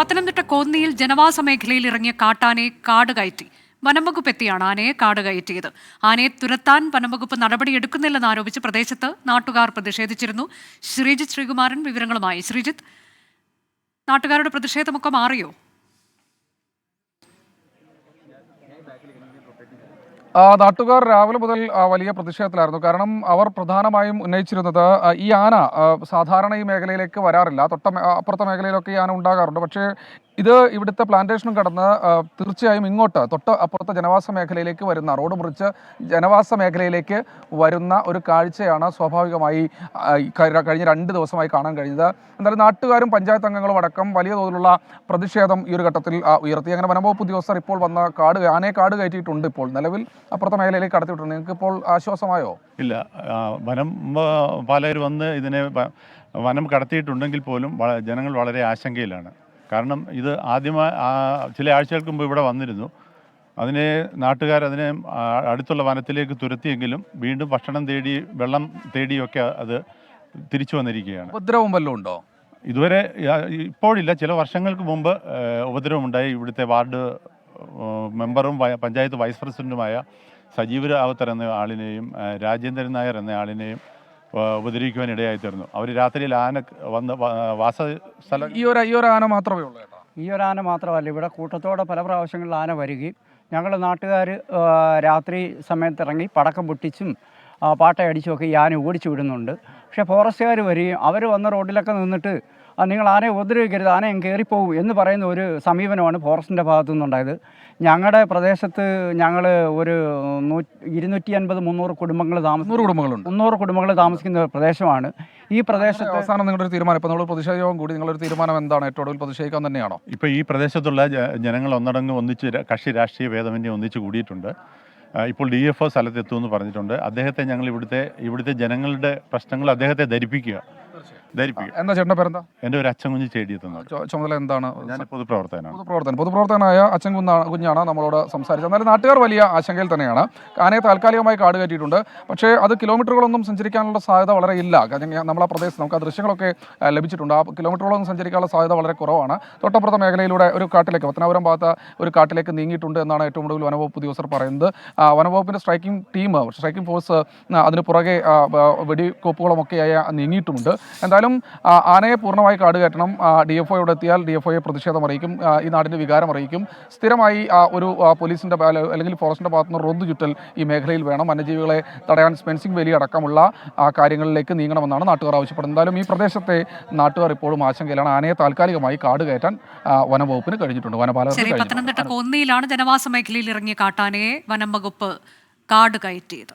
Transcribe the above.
പത്തനംതിട്ട കോന്നിയിൽ ജനവാസ മേഖലയിൽ ഇറങ്ങിയ കാട്ടാനെ കാട് കയറ്റി. വനംവകുപ്പ് എത്തിയാണ് ആനയെ കാട് കയറ്റിയത്. ആനയെ തുരത്താൻ വനംവകുപ്പ് നടപടിയെടുക്കുന്നില്ലെന്ന് ആരോപിച്ച് പ്രദേശത്ത് നാട്ടുകാർ പ്രതിഷേധിച്ചിരുന്നു. ശ്രീജിത്ത് ശ്രീകുമാരൻ വിവരങ്ങളുമായി. ശ്രീജിത്ത് നാട്ടുകാരുടെ പ്രതിഷേധമൊക്കെ മാറിയോ ആ, നാട്ടുകാർ രാവിലെ മുതൽ വലിയ പ്രതിഷേധത്തിലായിരുന്നു. കാരണം അവർ പ്രധാനമായും ഉന്നയിച്ചിരുന്നത് ഈ ആന സാധാരണ ഈ മേഖലയിലേക്ക് വരാറില്ല. തൊട്ട അപ്പുറത്തെ മേഖലയിലൊക്കെ ഈ ആന ഉണ്ടാകാറുണ്ട്. പക്ഷേ ഇത് ഇവിടുത്തെ പ്ലാന്റേഷനും കടന്ന് തീർച്ചയായും ഇങ്ങോട്ട് തൊട്ട് അപ്പുറത്തെ ജനവാസ മേഖലയിലേക്ക് വരുന്ന റോഡ് മുറിച്ച് ജനവാസ മേഖലയിലേക്ക് വരുന്ന ഒരു കാഴ്ചയാണ് സ്വാഭാവികമായി കഴിഞ്ഞ രണ്ട് ദിവസമായി കാണാൻ കഴിഞ്ഞത്. എന്തായാലും നാട്ടുകാരും പഞ്ചായത്ത് അംഗങ്ങളും അടക്കം വലിയ തോതിലുള്ള പ്രതിഷേധം ഈ ഒരു ഘട്ടത്തിൽ ഉയർത്തി. അങ്ങനെ വനംവകുപ്പ് ഉദ്യോഗസ്ഥർ ഇപ്പോൾ വന്ന കാട് ആനയെ കാട് കയറ്റിയിട്ടുണ്ട് ഇപ്പോൾ. നിലവിൽ അപ്പുറത്തെ മേഖലയിലേക്ക് കടത്തിയിട്ടുണ്ട്. നിങ്ങൾക്ക് ഇപ്പോൾ ആശ്വാസമായോ? ഇല്ല. വനം പാലകർ വന്ന് ഇതിനെ വനം കടത്തിയിട്ടുണ്ടെങ്കിൽ പോലും ജനങ്ങൾ വളരെ ആശങ്കയിലാണ്. കാരണം ഇത് ആദ്യമായി ചില ആഴ്ചകൾക്ക് മുമ്പ് ഇവിടെ വന്നിരുന്നു. അതിനെ നാട്ടുകാർ അതിനെ അടുത്തുള്ള വനത്തിലേക്ക് തുരത്തിയെങ്കിലും വീണ്ടും ഭക്ഷണം തേടി വെള്ളം തേടിയൊക്കെ അത് തിരിച്ചു വന്നിരിക്കുകയാണ്. ഉപദ്രവം വല്ലതും ഉണ്ടോ? ഇതുവരെ ഇപ്പോഴില്ല. ചില വർഷങ്ങൾക്ക് മുമ്പ് ഉപദ്രവമുണ്ടായി. ഇവിടുത്തെ വാർഡ് മെമ്പറും പഞ്ചായത്ത് വൈസ് പ്രസിഡന്റുമായ സജീവ് രാവത്തർ എന്ന ആളിനെയും രാജേന്ദ്രൻ നായർ എന്ന ആളിനെയും ഉപദ്രവിക്കുവാൻ ഇടയായി തീർന്നു അവർ രാത്രിയിൽ ആന വന്ന് വാസ സ്ഥലം ഈ ഒരു ഈ ഒരു ആന മാത്രമേ ഉള്ളൂ കേട്ടോ ഈ ഒരു ആന മാത്രമല്ല. ഇവിടെ കൂട്ടത്തോടെ പല പ്രാവശ്യങ്ങളിൽ ആന വരികയും ഞങ്ങൾ നാട്ടുകാർ രാത്രി സമയത്ത് ഇറങ്ങി പടക്കം പൊട്ടിച്ചും പാട്ടയടിച്ചുമൊക്കെ ഈ ആന ഓടിച്ചു വിടുന്നുണ്ട്. പക്ഷേ ഫോറസ്റ്റുകാർ വരികയും അവർ വന്ന റോഡിലൊക്കെ നിന്നിട്ട് "ആ, നിങ്ങൾ ആനയെ ഉപദ്രവിക്കരുത് ആനയും കയറിപ്പോകും എന്ന് പറയുന്ന ഒരു സമീപനമാണ് ഫോറസ്റ്റിന്റെ ഭാഗത്തു നിന്നുണ്ടായത്. ഞങ്ങളുടെ പ്രദേശത്ത് ഞങ്ങൾ ഒരു നൂ ഇരുന്നൂറ്റി അൻപത് മുന്നൂറ് കുടുംബങ്ങൾ താമസം നൂറ് കുടുംബങ്ങളുണ്ട്. മുന്നൂറ് കുടുംബങ്ങൾ താമസിക്കുന്ന ഒരു പ്രദേശമാണ്. ഈ പ്രദേശത്ത് അവസാനം നിങ്ങളുടെ ഒരു തീരുമാനം ഇപ്പോൾ നമ്മൾ പ്രതിഷേധവും കൂടി നിങ്ങളൊരു തീരുമാനം എന്താണ്? ഏറ്റവും കൂടുതൽ പ്രതിഷേധിക്കാൻ തന്നെയാണോ? ഇപ്പോൾ ഈ പ്രദേശത്തുള്ള ജനങ്ങൾ ഒന്നടങ്ങ് ഒന്നിച്ച് കക്ഷി രാഷ്ട്രീയ ഭേദമന്യേ ഒന്നിച്ച് കൂടിയിട്ടുണ്ട്. ഇപ്പോൾ ഡി എഫ് ഒ സ്ഥലത്തെത്തുമെന്ന് പറഞ്ഞിട്ടുണ്ട്. അദ്ദേഹത്തെ ഞങ്ങൾ ഇവിടുത്തെ ഇവിടുത്തെ ജനങ്ങളുടെ പ്രശ്നങ്ങൾ അദ്ദേഹത്തെ ധരിപ്പിക്കുക. എന്താ ചേട്ടന്റെ പേരെന്താ? എന്റെ ഒരു അച്ഛൻ കുഞ്ഞ് ചു- ചുമതല എന്താണ്? ഞാൻ പൊതുപ്രവർത്തകനാണ്. പൊതുപ്രവർത്തകൻ. പൊതുപ്രവർത്തകനായ അച്ഛൻ കുഞ്ഞാണ് കുഞ്ഞാണ് നമ്മളോട് സംസാരിച്ചത്. എന്നാലും നാട്ടുകാർ വലിയ ആശങ്കയിൽ തന്നെയാണ്. ആനയെ താൽക്കാലികമായി കാട് കയറ്റിയിട്ടുണ്ട്. പക്ഷേ അത് കിലോമീറ്ററുകളൊന്നും സഞ്ചരിക്കാനുള്ള സാധ്യത വളരെ ഇല്ല. കാരണം ഞാൻ- നമ്മളെ പ്രദേശത്ത് നമുക്ക് ആ ദൃശ്യങ്ങളൊക്കെ ആ, ലഭിച്ചിട്ടുണ്ട്. ആ കിലോമീറ്ററുകളൊന്നും സഞ്ചരിക്കാനുള്ള സാധ്യത വളരെ കുറവാണ്. തൊട്ടപ്പുറത്തെ മേഖലയിലൂടെ ഒരു കാട്ടിലേക്ക് പത്തനാപുരം ഭാഗത്ത് ഒരു കാട്ടിലേക്ക് നീങ്ങിയിട്ടുണ്ട് എന്നാണ് ഏറ്റവും ഒടുവിൽ വനവകുപ്പ് ഉദ്യോഗസ്ഥർ പറയുന്നത്. ആ, വനവകുപ്പിന്റെ സ്ട്രൈക്കിംഗ് ടീം സ്ട്രൈക്കിംഗ് ഫോഴ്സ് ആ, അതിന് പുറകെ ആ, ബ- വെടിക്കോപ്പുകളുമൊക്കെയായി നീങ്ങിയിട്ടുമുണ്ട് എന്തായാലും ആ, ആനയെ പൂർണമായി കാട് കയറ്റണം ഡി എഫ് ഒയോട് എത്തിയാൽ ഡി എഫ് ഒയെ പ്രതിഷേധം അറിയിക്കും. ഈ നാടിന്റെ വികാരം അറിയിക്കും. സ്ഥിരമായി ഒരു പോലീസിന്റെ അല്ലെങ്കിൽ ഫോറസ്റ്റിന്റെ ഭാഗത്തുനിന്ന് റോന്ത് ചുറ്റൽ ഈ മേഖലയിൽ വേണം. വന്യജീവികളെ തടയാൻ സ്പെൻസിംഗ് വേലി അടക്കമുള്ള കാര്യങ്ങളിലേക്ക് നീങ്ങണമെന്നാണ് നാട്ടുകാർ ആവശ്യപ്പെടുന്നത്. എന്തായാലും ഈ പ്രദേശത്തെ നാട്ടുകാർ ഇപ്പോഴും ആശങ്കയിലാണ്. ആനയെ താൽക്കാലികമായി കാട് കയറ്റാൻ വനംവകുപ്പിന് കഴിഞ്ഞിട്ടുണ്ട്. വനപാലകർക്ക് പത്തനംതിട്ട കോന്നിയിലാണ് ജനവാസ മേഖലയിൽ ഇറങ്ങിയ കാട്ടാനയെ വനം വകുപ്പ് കാട് കയറ്റിയത്